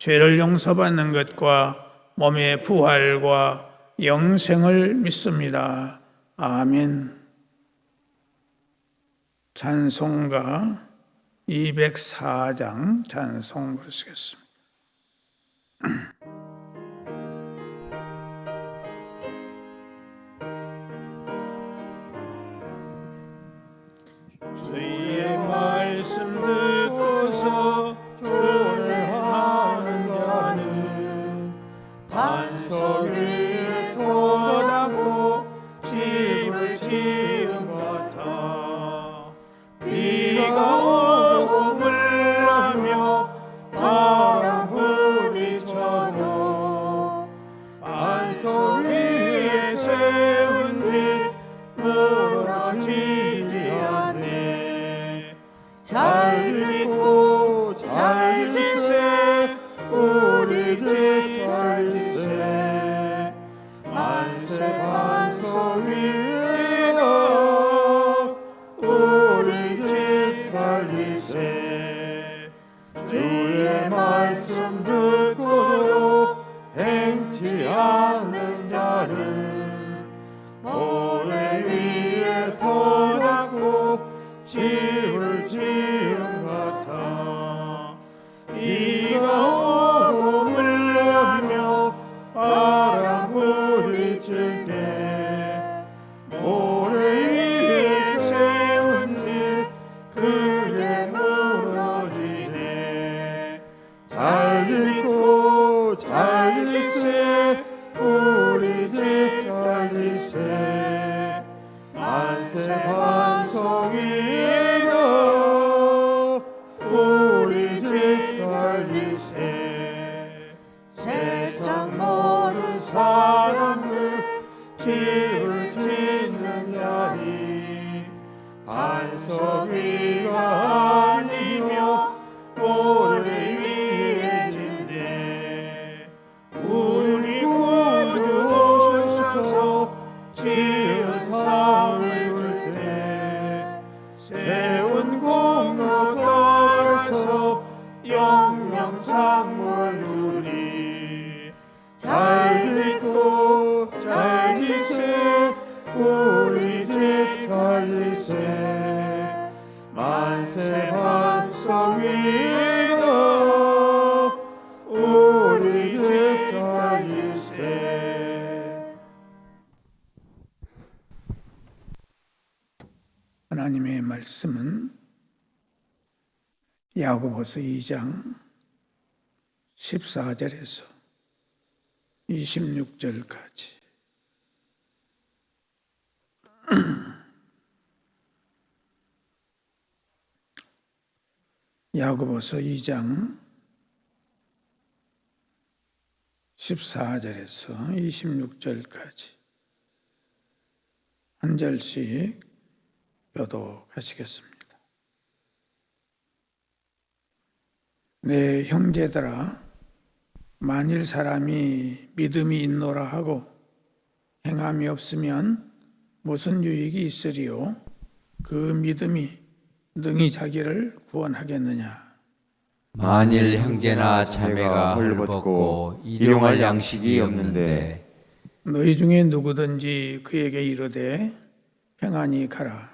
죄를 용서받는 것과 몸의 부활과 영생을 믿습니다. 아멘. 찬송가 204장 찬송 부르시겠습니다. 주의 야고보서 2장 14절에서 26절까지 야고보서 2장 14절에서 26절까지 한 절씩 교독하시겠습니다. 내 형제들아 만일 사람이 믿음이 있노라 하고 행함이 없으면 무슨 유익이 있으리요? 그 믿음이 능히 자기를 구원하겠느냐? 만일 형제나 자매가 헐벗고 일용할 양식이 없는데 너희 중에 누구든지 그에게 이르되 평안히 가라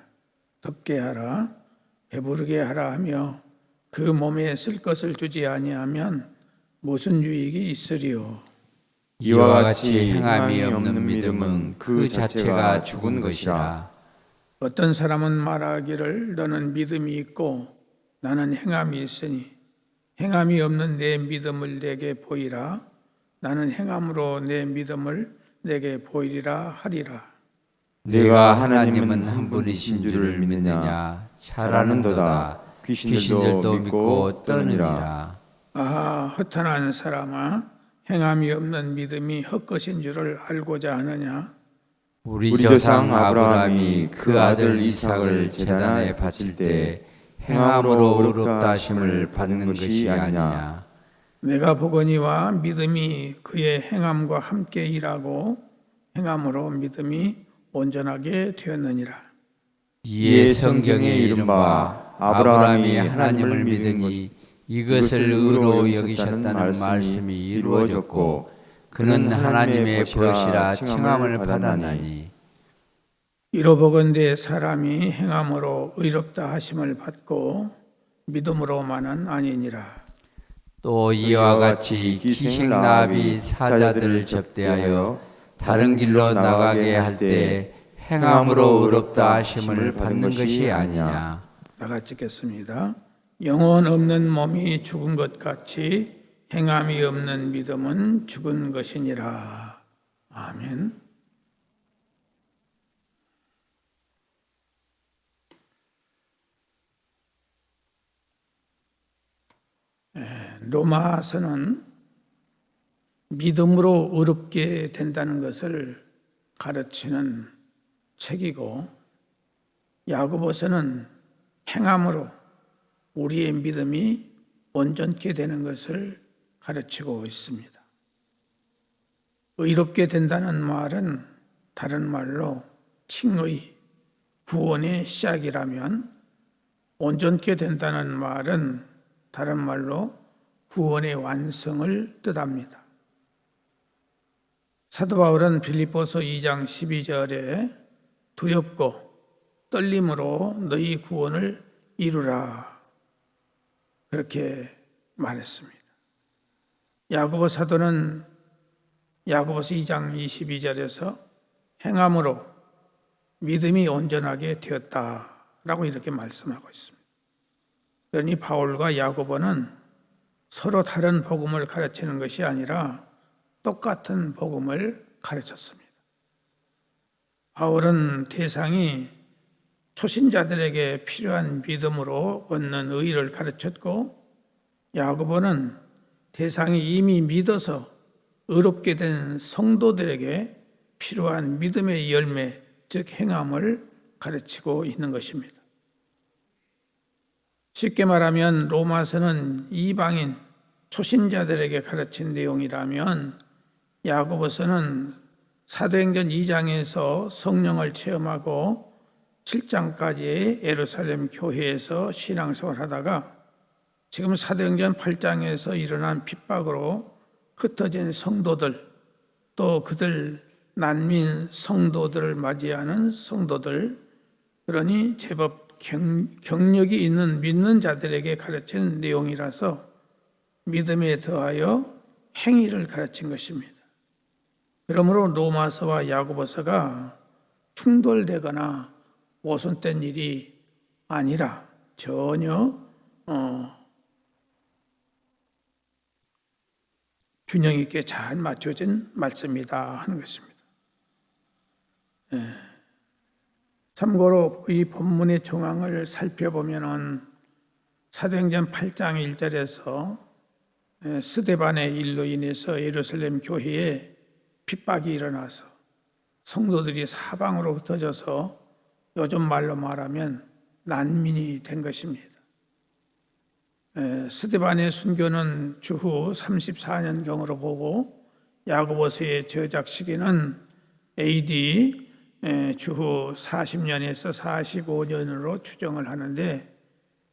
덥게 하라 배부르게 하라 하며 그 몸에 쓸 것을 주지 아니하면 무슨 유익이 있으리요 이와 같이 행함이 없는 믿음은 그 자체가 죽은 것이라. 어떤 사람은 말하기를 너는 믿음이 있고 나는 행함이 있으니 행함이 없는 내 믿음을 내게 보이라. 나는 행함으로 내 믿음을 내게 보이리라 하리라. 내가 하나님은 한 분이신 줄을 믿느냐? 잘하는도다 귀신들도 믿고 떠느니라. 아하 허탄한 사람아 행함이 없는 믿음이 헛것인 줄을 알고자 하느냐? 우리 조상 아브라함이 그 아들 이삭을 제단에 바칠 때 행함으로 의롭다 하심을 받는 것이 아니냐. 내가 보거니와 믿음이 그의 행함과 함께 일하고 행함으로 믿음이 온전하게 되었느니라. 이에 성경에 이른바 아브라함이 하나님을 믿으니 이것을 의로 여기셨다는 말씀이 이루어졌고 그는 하나님의 벗이라 칭함을 받았나니. 이로 보건대 사람이 행함으로 의롭다 하심을 받고 믿음으로만은 아니니라. 또 이와 같이 기생 나비 사자들을 접대하여 다른 길로 나가게 할 때 행함으로 의롭다 하심을 받는 것이 아니냐 나가 찍겠습니다. 영혼 없는 몸이 죽은 것 같이 행함이 없는 믿음은 죽은 것이니라. 아멘. 에, 로마서는 믿음으로 의롭게 된다는 것을 가르치는 책이고 야고보서는 행함으로 우리의 믿음이 온전케 되는 것을 가르치고 있습니다. 의롭게 된다는 말은 다른 말로 칭의, 구원의 시작이라면 온전케 된다는 말은 다른 말로 구원의 완성을 뜻합니다. 사도 바울은 빌립보서 2장 12절에 두렵고 떨림으로 너희 구원을 이루라 그렇게 말했습니다. 야고보 사도는 야고보서 2장 22절에서 행함으로 믿음이 온전하게 되었다라고 이렇게 말씀하고 있습니다. 그러니 바울과 야고보는 서로 다른 복음을 가르치는 것이 아니라 똑같은 복음을 가르쳤습니다. 바울은 대상이 초신자들에게 필요한 믿음으로 얻는 의를 가르쳤고 야고보는 대상이 이미 믿어서 의롭게 된 성도들에게 필요한 믿음의 열매, 즉 행함을 가르치고 있는 것입니다. 쉽게 말하면 로마서는 이방인 초신자들에게 가르친 내용이라면 야고보서는 사도행전 2장에서 성령을 체험하고 7장까지 예루살렘 교회에서 신앙생활 하다가 지금 사도행전 8장에서 일어난 핍박으로 흩어진 성도들 또 그들 난민 성도들을 맞이하는 성도들 그러니 제법 경, 경력이 있는 믿는 자들에게 가르친 내용이라서 믿음에 더하여 행위를 가르친 것입니다. 그러므로 로마서와 야고보서가 충돌되거나 모순된 일이 아니라 전혀 어, 균형 있게 잘 맞춰진 말씀이다 하는 것입니다. 예. 참고로 이 본문의 정황을 살펴보면은 사도행전 8장 1절에서 예, 스데반의 일로 인해서 예루살렘 교회에 핍박이 일어나서 성도들이 사방으로 흩어져서 요즘 말로 말하면 난민이 된 것입니다. 에, 스데반의 순교는 주후 34년경으로 보고 야고보서의 저작 시기는 AD 에, 주후 40년에서 45년으로 추정을 하는데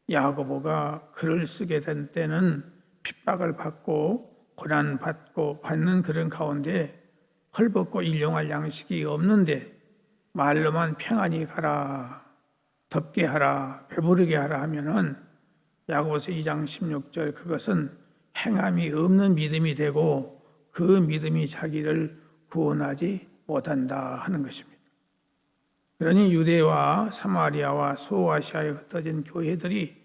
야고보가 글을 쓰게 된 때는 핍박을 받고 고난 받고 받는 그런 가운데 헐벗고 일용할 양식이 없는데 말로만 평안히 가라 덥게 하라 배부르게 하라 하면은 야고보서 2장 16절 그것은 행함이 없는 믿음이 되고 그 믿음이 자기를 구원하지 못한다 하는 것입니다. 그러니 유대와 사마리아와 소아시아에 흩어진 교회들이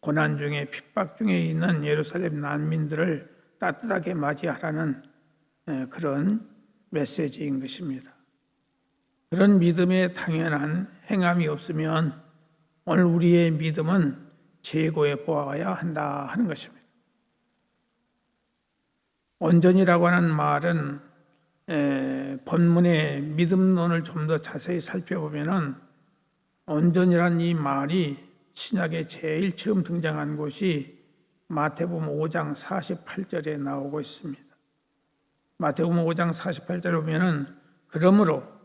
고난 중에 핍박 중에 있는 예루살렘 난민들을 따뜻하게 맞이하라는 에, 그런 메시지인 것입니다. 그런 믿음에 당연한 행함이 없으면 오늘 우리의 믿음은 재고에 보아야 한다 하는 것입니다. 온전이라고 하는 말은 에, 본문의 믿음론을 좀 더 자세히 살펴보면은 온전이란 이 말이 신약에 제일 처음 등장한 곳이 마태복음 5장 48절에 나오고 있습니다. 마태복음 5장 48절에 보면은 그러므로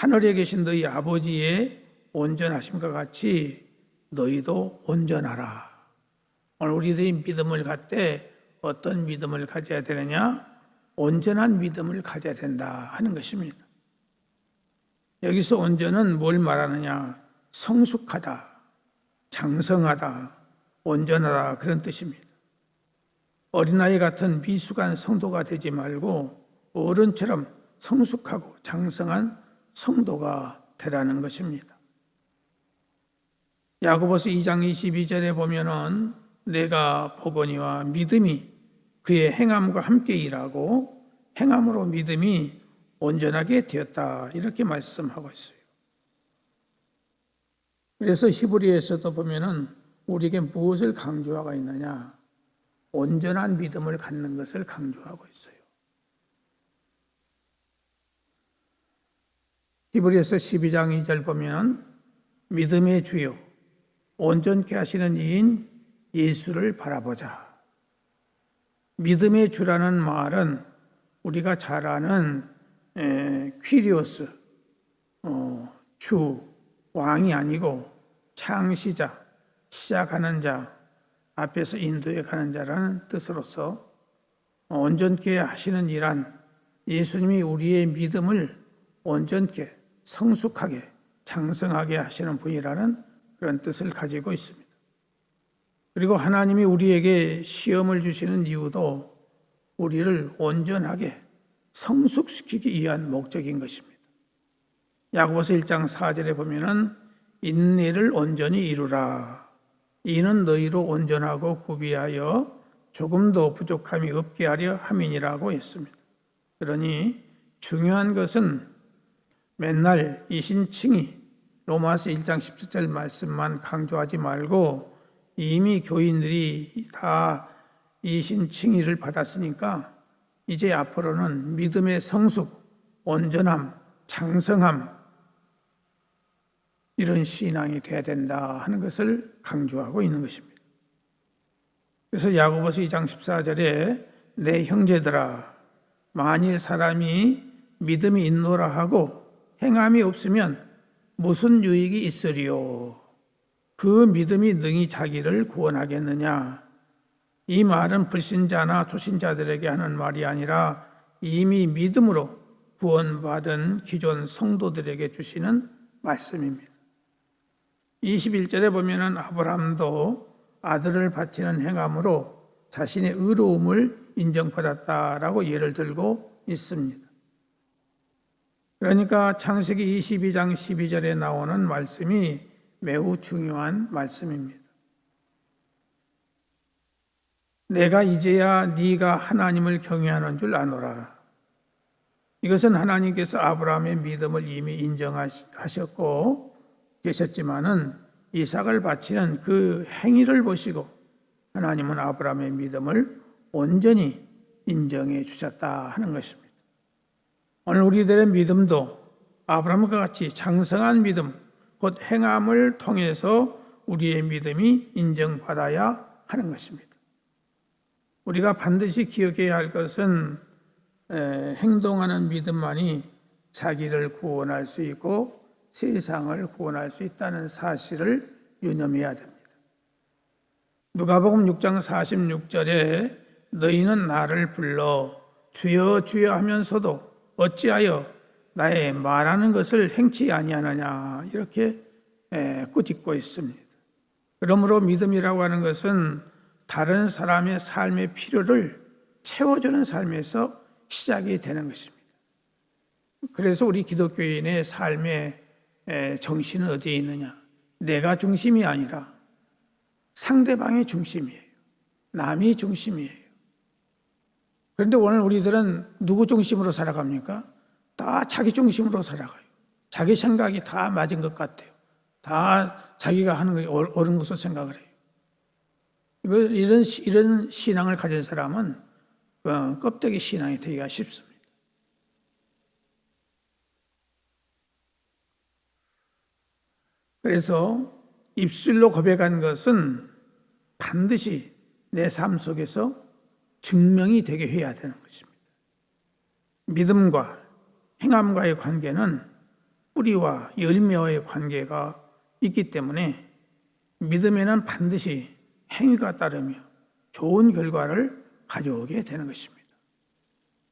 하늘에 계신 너희 아버지의 온전하심과 같이 너희도 온전하라. 오늘 우리들이 믿음을 갖되 어떤 믿음을 가져야 되느냐? 온전한 믿음을 가져야 된다 하는 것입니다. 여기서 온전은 뭘 말하느냐? 성숙하다, 장성하다, 온전하다 그런 뜻입니다. 어린아이 같은 미숙한 성도가 되지 말고 어른처럼 성숙하고 장성한 성도가 되라는 것입니다. 야고보서 2장 22절에 보면은 내가 보거니와 믿음이 그의 행함과 함께 일하고 행함으로 믿음이 온전하게 되었다 이렇게 말씀하고 있어요. 그래서 히브리에서도 보면은 우리에게 무엇을 강조하고 있느냐? 온전한 믿음을 갖는 것을 강조하고 있어요. 히브리에서 12장 2절 보면 믿음의 주요 온전케 하시는 이인 예수를 바라보자. 믿음의 주라는 말은 우리가 잘 아는 에, 퀴리오스 어, 주 왕이 아니고 창시자 시작하는 자 앞에서 인도해 가는 자라는 뜻으로서 온전케 하시는 이란 예수님이 우리의 믿음을 온전케 성숙하게 장성하게 하시는 분이라는 그런 뜻을 가지고 있습니다. 그리고 하나님이 우리에게 시험을 주시는 이유도 우리를 온전하게 성숙시키기 위한 목적인 것입니다. 야고보서 1장 4절에 보면은 인내를 온전히 이루라. 이는 너희로 온전하고 구비하여 조금도 부족함이 없게 하려 함이니라고 했습니다. 그러니 중요한 것은 맨날 이 신칭이 로마서 1장 17절 말씀만 강조하지 말고 이미 교인들이 다 이 신칭의를 받았으니까 이제 앞으로는 믿음의 성숙, 온전함, 장성함 이런 신앙이 돼야 된다 하는 것을 강조하고 있는 것입니다. 그래서 야고보서 2장 14절에 내 형제들아 만일 사람이 믿음이 있노라 하고 행함이 없으면 무슨 유익이 있으리요? 그 믿음이 능히 자기를 구원하겠느냐? 이 말은 불신자나 초신자들에게 하는 말이 아니라 이미 믿음으로 구원받은 기존 성도들에게 주시는 말씀입니다. 21절에 보면은 아브라함도 아들을 바치는 행함으로 자신의 의로움을 인정받았다라고 예를 들고 있습니다. 그러니까 창세기 22장 12절에 나오는 말씀이 매우 중요한 말씀입니다. 내가 이제야 네가 하나님을 경외하는 줄 아노라. 이것은 하나님께서 아브라함의 믿음을 이미 인정하셨고 계셨지만은 이삭을 바치는 그 행위를 보시고 하나님은 아브라함의 믿음을 온전히 인정해 주셨다 하는 것입니다. 오늘 우리들의 믿음도 아브라함과 같이 장성한 믿음, 곧 행함을 통해서 우리의 믿음이 인정받아야 하는 것입니다. 우리가 반드시 기억해야 할 것은 행동하는 믿음만이 자기를 구원할 수 있고 세상을 구원할 수 있다는 사실을 유념해야 됩니다. 누가복음 6장 46절에 너희는 나를 불러 주여 주여 하면서도 어찌하여 나의 말하는 것을 행치 아니하느냐 이렇게 꾸짖고 있습니다. 그러므로 믿음이라고 하는 것은 다른 사람의 삶의 필요를 채워주는 삶에서 시작이 되는 것입니다. 그래서 우리 기독교인의 삶의 에, 정신은 어디에 있느냐? 내가 중심이 아니라 상대방이 중심이에요. 남이 중심이에요. 그런데 오늘 우리들은 누구 중심으로 살아갑니까? 다 자기 중심으로 살아가요. 자기 생각이 다 맞은 것 같아요. 다 자기가 하는 게 옳- 옳은 것으로 생각을 해요. 이런 시- 이런 신앙을 가진 사람은 어, 껍데기 신앙이 되기가 쉽습니다. 그래서 입술로 고백한 것은 반드시 내 삶 속에서 증명이 되게 해야 되는 것입니다. 믿음과 행함과의 관계는 뿌리와 열매와의 관계가 있기 때문에 믿음에는 반드시 행위가 따르며 좋은 결과를 가져오게 되는 것입니다.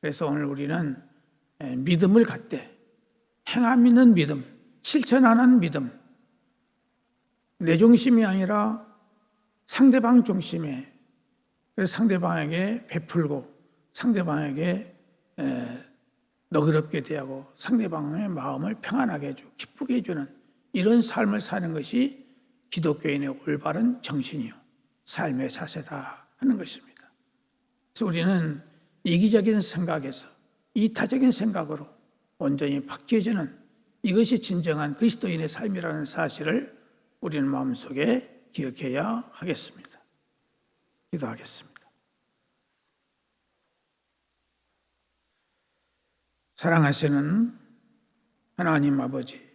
그래서 오늘 우리는 에, 믿음을 갖되 행함 있는 믿음, 실천하는 믿음, 내 중심이 아니라 상대방 중심에 그래서 상대방에게 베풀고 상대방에게 에, 너그럽게 대하고 상대방의 마음을 평안하게 해주고 기쁘게 해주는 이런 삶을 사는 것이 기독교인의 올바른 정신이요 삶의 자세다 하는 것입니다. 그래서 우리는 이기적인 생각에서 이타적인 생각으로 온전히 바뀌어지는 이것이 진정한 그리스도인의 삶이라는 사실을 우리는 마음속에 기억해야 하겠습니다. 기도하겠습니다. 사랑하시는 하나님 아버지,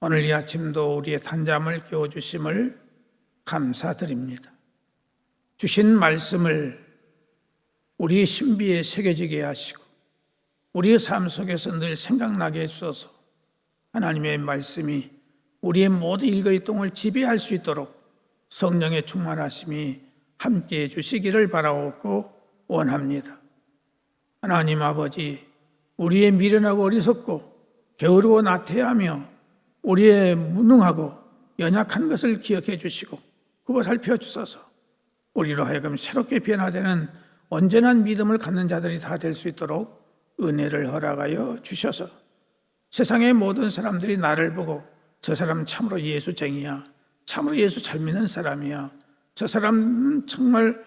오늘 이 아침도 우리의 단잠을 깨워주심을 감사드립니다. 주신 말씀을 우리의 신비에 새겨지게 하시고, 우리의 삶 속에서 늘 생각나게 해주셔서 하나님의 말씀이 우리의 모든 일거의 똥을 지배할 수 있도록 성령의 충만하심이 함께 해 주시기를 바라옵고 원합니다. 하나님 아버지, 우리의 미련하고 어리석고 게으르고 나태하며 우리의 무능하고 연약한 것을 기억해 주시고 그거 살펴 주셔서 우리로 하여금 새롭게 변화되는 온전한 믿음을 갖는 자들이 다 될 수 있도록 은혜를 허락하여 주셔서 세상의 모든 사람들이 나를 보고 저 사람 참으로 예수쟁이야. 참으로 예수 잘 믿는 사람이야. 저 사람 정말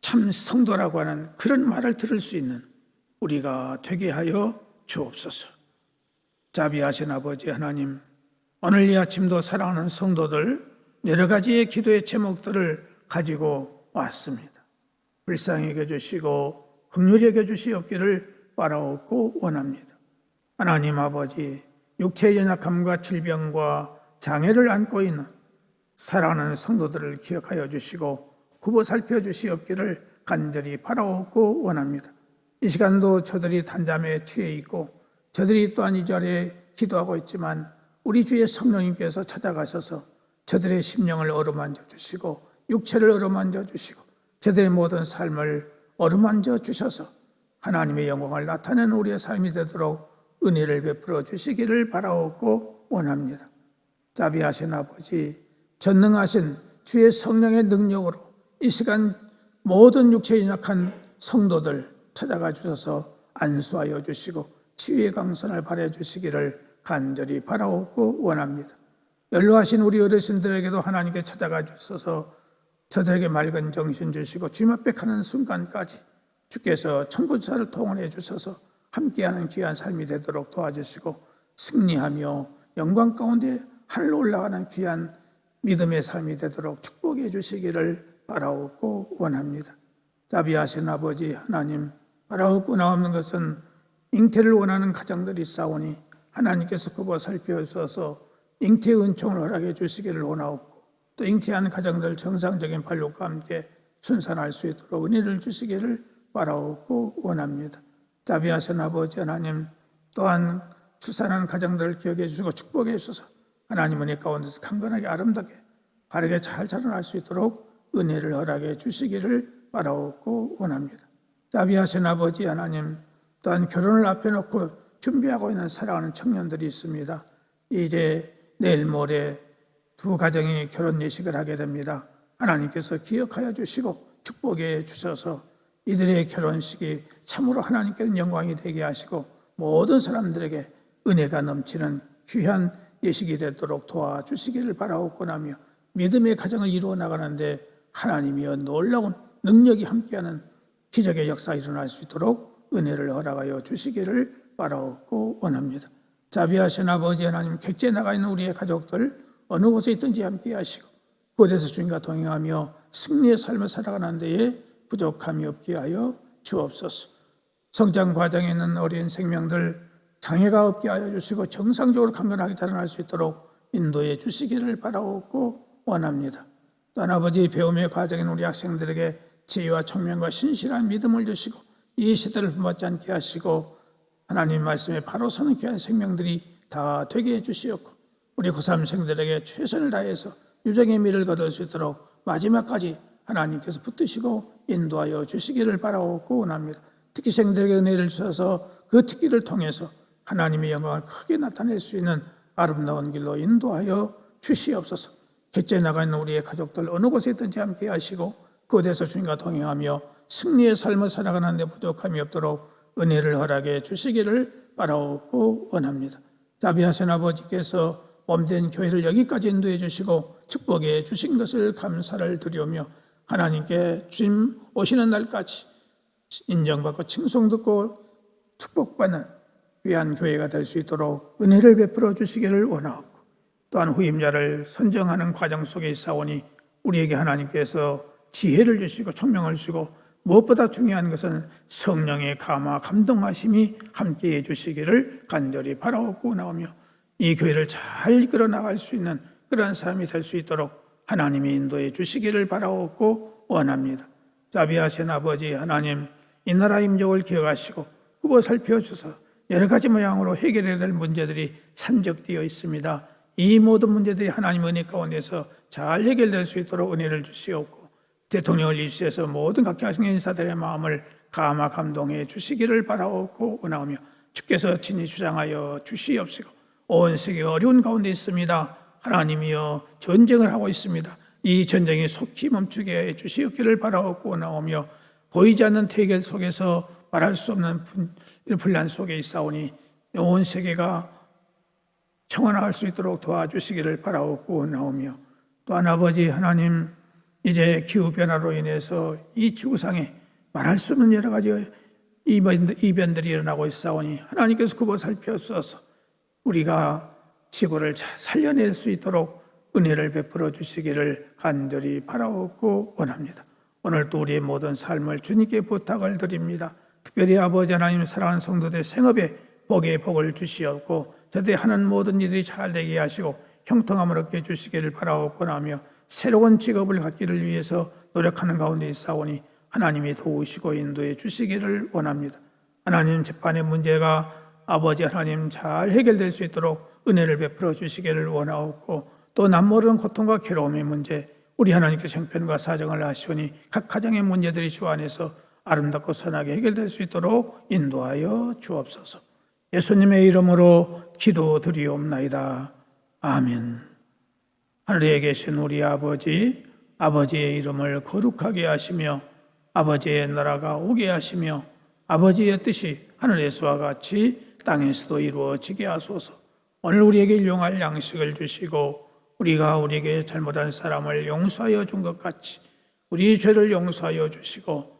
참 성도라고 하는 그런 말을 들을 수 있는 우리가 되게 하여 주옵소서. 자비하신 아버지 하나님, 오늘 이 아침도 사랑하는 성도들 여러 가지의 기도의 제목들을 가지고 왔습니다. 불쌍히 여겨주시고 긍휼히 여겨주시옵기를 바라옵고 원합니다. 하나님 아버지, 육체의 연약함과 질병과 장애를 안고 있는 사랑하는 성도들을 기억하여 주시고 굽어 살펴 주시옵기를 간절히 바라옵고 원합니다. 이 시간도 저들이 단잠에 취해 있고 저들이 또한 이 자리에 기도하고 있지만 우리 주의 성령님께서 찾아가셔서 저들의 심령을 어루만져 주시고 육체를 어루만져 주시고 저들의 모든 삶을 어루만져 주셔서 하나님의 영광을 나타내는 우리의 삶이 되도록 은혜를 베풀어 주시기를 바라옵고 원합니다. 자비하신 아버지, 전능하신 주의 성령의 능력으로 이 시간 모든 육체에 연약한 성도들 찾아가 주셔서 안수하여 주시고 치유의 강선을 발해 주시기를 간절히 바라옵고 원합니다. 연로하신 우리 어르신들에게도 하나님께 찾아가 주셔서 저들에게 맑은 정신 주시고 주님 앞에 가는 순간까지 주께서 천구차를 통원해 주셔서 함께하는 귀한 삶이 되도록 도와주시고 승리하며 영광 가운데 하늘로 올라가는 귀한 믿음의 삶이 되도록 축복해 주시기를 바라옵고 원합니다. 자비하신 아버지 하나님 바라옵고 나오는 것은 잉태를 원하는 가정들이 싸우니 하나님께서 그거 살펴주셔서 잉태 은총을 허락해 주시기를 원하옵고 또 잉태한 가정들 정상적인 발육과 함께 순산할 수 있도록 은혜를 주시기를 바라옵고 원합니다. 자비하신 아버지 하나님 또한 출산한 가정들을 기억해 주시고 축복해 주셔서 하나님 은혜 가운데서 강건하게 아름답게 바르게 잘 자라날 수 있도록 은혜를 허락해 주시기를 바라옵고 원합니다. 자비하신 아버지 하나님 또한 결혼을 앞에 놓고 준비하고 있는 사랑하는 청년들이 있습니다. 이제 내일 모레 두 가정이 결혼 예식을 하게 됩니다. 하나님께서 기억하여 주시고 축복해 주셔서 이들의 결혼식이 참으로 하나님께는 영광이 되게 하시고 모든 사람들에게 은혜가 넘치는 귀한 예식이 되도록 도와주시기를 바라옵고나며 믿음의 가정을 이루어 나가는데 하나님이여 놀라운 능력이 함께하는 기적의 역사 일어날 수 있도록 은혜를 허락하여 주시기를 바라옵고 원합니다. 자비하신 아버지 하나님 객지에 나가 있는 우리의 가족들 어느 곳에 있든지 함께 하시고 그곳에서 주님과 동행하며 승리의 삶을 살아가는 데에 부족함이 없게 하여 주옵소서. 성장 과정에 있는 어린 생명들 장애가 없게 하여 주시고 정상적으로 강건하게 자라날 수 있도록 인도해 주시기를 바라옵고 원합니다. 또한 아버지 배움의 과정인 우리 학생들에게 지혜와 청명과 신실한 믿음을 주시고 이 시대를 품받지 않게 하시고 하나님 말씀에 바로 서는 귀한 생명들이 다 되게 해주시옵고 우리 고3생들에게 최선을 다해서 유정의 미를 거둘 수 있도록 마지막까지 하나님께서 붙드시고 인도하여 주시기를 바라옵고 원합니다. 특히 생들에게 은혜를 주셔서 그 특기를 통해서 하나님의 영광을 크게 나타낼 수 있는 아름다운 길로 인도하여 주시옵소서. 객지에 나가 있는 우리의 가족들 어느 곳에 있든지 함께 하시고 그곳에서 주님과 동행하며 승리의 삶을 살아가는 데 부족함이 없도록 은혜를 허락해 주시기를 바라옵고 원합니다. 자비하신 아버지께서 몸된 교회를 여기까지 인도해 주시고 축복해 주신 것을 감사를 드리오며 하나님께 주님 오시는 날까지 인정받고 칭송듣고 축복받는 귀한 교회가 될 수 있도록 은혜를 베풀어 주시기를 원하옵고 또한 후임자를 선정하는 과정 속에 있사오니 우리에게 하나님께서 지혜를 주시고 총명을 주시고 무엇보다 중요한 것은 성령의 감화 감동하심이 함께해 주시기를 간절히 바라옵고 나오며 이 교회를 잘 이끌어 나갈 수 있는 그러한 사람이 될 수 있도록 하나님이 인도해 주시기를 바라옵고 원합니다. 자비하신 아버지 하나님 이 나라 임종을 기억하시고 후보 살펴주셔서 여러 가지 모양으로 해결해야 될 문제들이 산적되어 있습니다. 이 모든 문제들이 하나님 은혜 가운데서 잘 해결될 수 있도록 은혜를 주시옵고 대통령을 이수해서 모든 각계 하신 인사들의 마음을 감화 감동해 주시기를 바라옵고 원하오며 주께서 친히 주장하여 주시옵시고 온 세계 어려운 가운데 있습니다. 하나님이여 전쟁을 하고 있습니다. 이 전쟁이 속히 멈추게 해 주시옵기를 바라옵고 원하오며 보이지 않는 태계 속에서 말할 수 없는 분- 분란 속에 있사오니 온 세계가 평안할 수 있도록 도와주시기를 바라옵고 원하오며 또한 아버지 하나님 이제 기후 변화로 인해서 이 지구상에 말할 수 없는 여러 가지 이변- 이변들이 일어나고 있사오니 하나님께서 그거 살펴주셔서 우리가 지구를 잘 살려낼 수 있도록 은혜를 베풀어 주시기를 간절히 바라옵고 원합니다. 오늘 또 우리의 모든 삶을 주님께 부탁을 드립니다. 특별히 아버지 하나님 사랑하는 성도들 생업에 복의 복을 주시옵고 저들이 하는 모든 일들이 잘 되게 하시고 형통함을 얻게 해주시기를 바라옵고 나며 새로운 직업을 갖기를 위해서 노력하는 가운데 있사오니 하나님이 도우시고 인도해 주시기를 원합니다. 하나님 재판의 문제가 아버지 하나님 잘 해결될 수 있도록 은혜를 베풀어 주시기를 원하옵고 또 남모르는 고통과 괴로움의 문제 우리 하나님께서 형편과 사정을 하시오니 각 가정의 문제들이 주 안에서 아름답고 선하게 해결될 수 있도록 인도하여 주옵소서. 예수님의 이름으로 기도드리옵나이다. 아멘. 하늘에 계신 우리 아버지, 아버지의 이름을 거룩하게 하시며 아버지의 나라가 오게 하시며 아버지의 뜻이 하늘에서와 같이 땅에서도 이루어지게 하소서. 오늘 우리에게 일용할 양식을 주시고 우리가 우리에게 잘못한 사람을 용서하여 준 것 같이 우리 죄를 용서하여 주시고